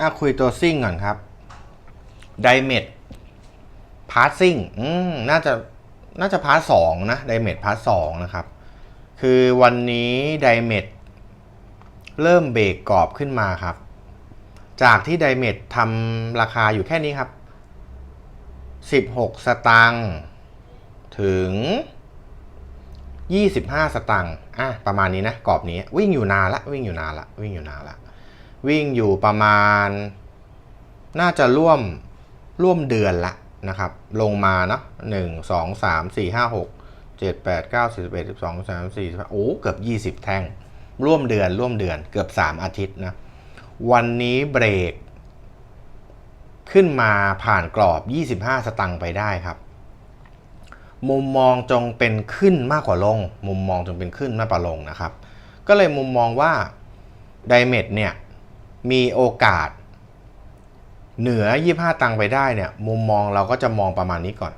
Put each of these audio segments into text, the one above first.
อะคุยตัวซิ่งก่อนครับไดเมดพาร์ซิ่งอืมน่าจะน่าจะพาร์สองนะไดเมดพาร์สองนะครับ คือวันนี้ไดเมดเริ่มเบรกกรอบขึ้นมาครับ จากที่ไดเมดทำราคาอยู่แค่นี้ครับ 16 สตังค์ถึง 25 สตังค์อะประมาณนี้นะกรอบนี้วิ่งอยู่นานละวิ่งอยู่นานละวิ่งอยู่นานละ วิ่งอยู่ประมาณ น่าจะร่วมร่วมเดือนละนะครับ ลงมาเนาะหนึ่งสองสามสี่ห้าหกเจ็ดแปดเก้าสิบเอ็ดสิบสองสามสี่สิบโอ้เกือบยี่สิบแท่ง ร่วมเดือนร่วมเดือนเกือบสามอาทิตย์นะ วันนี้เบรก ขึ้นมาผ่านกรอบ 25 สตังค์ไปได้ครับ มุมมองจงเป็นขึ้นมากกว่าลง มุมมองจงเป็นขึ้นมากกว่าลงนะครับ ก็เลยมุมมองว่าไดเมดเนี่ย มีโอกาส เหนือ 25 ตังค์ไปได้เนี่ยมุมมองเราก็จะมองประมาณนี้ก่อน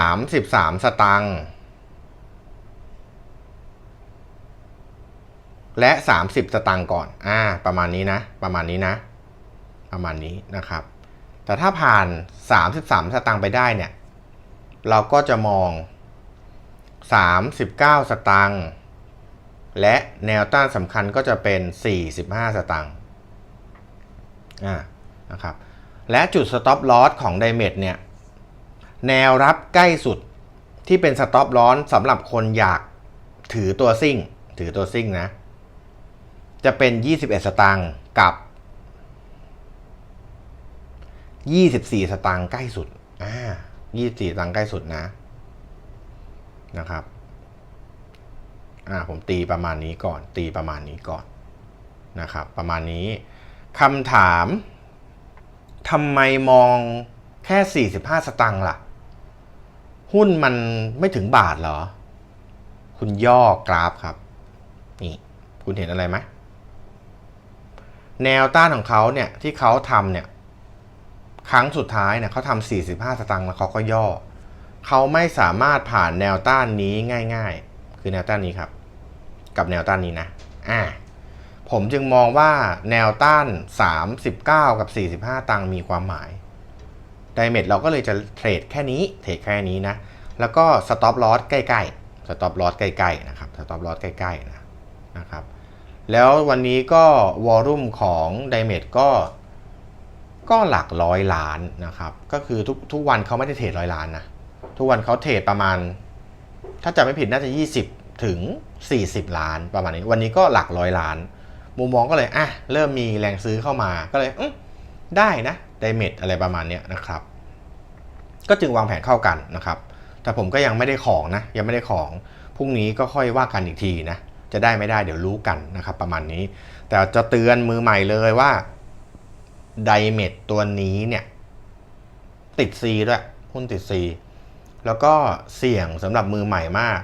33 สตังค์และ 30 สตังค์ก่อน อ่า ประมาณนี้นะ ประมาณนี้นะ ประมาณนี้นะครับ แต่ถ้าผ่าน 33 สตังค์ไปได้เนี่ย เราก็จะมอง 39 สตังค์ และแนวต้านสำคัญก็จะเป็น 45 สตังค์อ่านะครับ และจุด stop loss ของ d i m e t เนี่ย แนวรับใกล้สุดที่เป็น stop loss สำหรับคนอยากถือตัวซิ่ง ถือตัวซิ่งนะ จะเป็น 21 สตางค์กับ 24 สตางค์ใกล้สุดอ่า24 สตางค์ใกล้สุดนะนะครับ อ่าผมตีประมาณนี้ก่อน ตีประมาณนี้ก่อนนะครับประมาณนี้คำถามทำไมมองแค่ 45 สตางค์ล่ะ หุ้นมันไม่ถึงบาทเหรอ คุณย่อกราฟครับ นี่คุณเห็นอะไรไหมแนวต้านของเขาเนี่ยที่เขาทำเนี่ยครั้งสุดท้ายเนี่ยเขาทำ45 สตางค์แล้วเขาก็ย่อ เขาไม่สามารถผ่านแนวต้านนี้ง่าย ๆ คือแนวต้านนี้ครับ กับแนวต้านนี้นะอ่าผมจึงมองว่าแนวต้าน 39 กับ 45 ตังมีความหมายไดเมทเราก็เลยจะเทรดแค่นี้เทรดแค่นี้นะ แล้วก็สต็อปลอสใกล้ๆสต็อปลอสใกล้ๆนะครับสต็อปลอสใกล้ๆนะนะครับแล้ววันนี้ก็วอลุ่มของไดเมทก็ก็หลักร้อยล้านนะครับ ก็คือทุกทุกวันเขาไม่ได้เทรดร้อยล้านนะ ทุกวันเขาเทรดประมาณ ถ้าจำไม่ผิดน่าจะ 20 ถึง 40 ล้านประมาณนี้ วันนี้ก็หลักร้อยล้าน มุมมองก็เลยอะเริ่มมีแรงซื้อเข้ามาก็เลยอได้นะไดเมทอะไรประมาณนี้นะครับ ก็จึงวางแผนเข้ากันนะครับ แต่ผมก็ยังไม่ได้ของนะ ยังไม่ได้ของพรุ่งนี้ก็ค่อยว่ากันอีกทีนะจะได้ไม่ได้เดี๋ยวรู้กันนะครับประมาณนี้ แต่จะเตือนมือใหม่เลยว่าไดเมทตัวนี้เนี่ย ติด C ด้วยหุ้นติด C แล้วก็เสี่ยงสำหรับมือใหม่มาก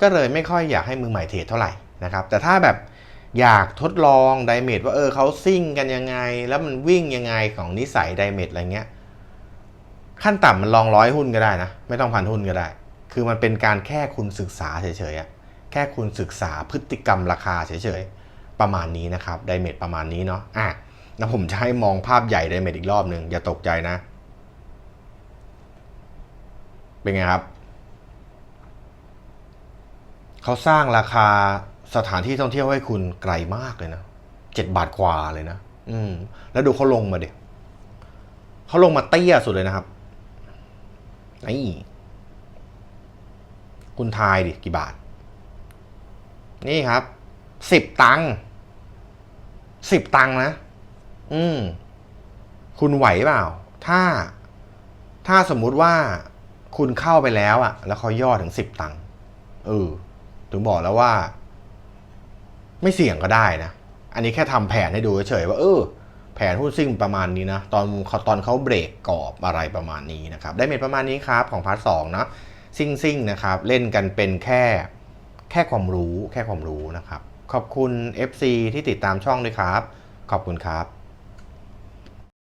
ก็เลยไม่ค่อยอยากให้มือใหม่เทรดเท่าไหร่นะครับ แต่ถ้าแบบอยากทดลองไดเมทว่าเออเขาซิ่งกันยังไง แล้วมันวิ่งยังไงของนิสัยไดเมทอะไรเงี้ยขั้นต่ำมันลองร้อยหุ้นก็ได้นะ ไม่ต้องพันหุ้นก็ได้ คือมันเป็นการแค่คุณศึกษาเฉยๆแค่คุณศึกษาพฤติกรรมราคาเฉยๆประมาณนี้นะครับไดเมทประมาณนี้เนาะอะแล้วผมจะให้มองภาพใหญ่ไดเมทอีกรอบหนึ่งอย่าตกใจนะ เป็นไงครับ เขาสร้างราคาสถานที่ท่องเที่ยวให้คุณไกลมากเลยนะเจ็ดบาทกว่าเลยนะอืม แล้วดูเขาลงมาเดี๋ยเขาลงมาเตี้ยสุดเลยนะครับนี่คุณทายดิกี่บาท นี่ครับสิบตังค์สิบตังค์นะ อืม คุณไหวเปล่า ถ้า ถ้าสมมุติว่า คุณเข้าไปแล้วอะแล้วเขาย่อถึงสิบตังค์เออถึงบอกแล้วว่า ไม่เสี่ยงก็ได้นะ อันนี้แค่ทำแผนให้ดูเฉยๆว่าเออ แผนหุ้นซิ่งประมาณนี้นะตอนเขาตอนเขาเบรกกรอบอะไรประมาณนี้นะครับ ได้เมทประมาณนี้ครับของพาร์ทสองนะซิ่งซิ่งนะครับ เล่นกันเป็นแค่แค่ความรู้แค่ความรู้นะครับ ขอบคุณ FC ที่ติดตามช่องด้วยครับ ขอบคุณครับ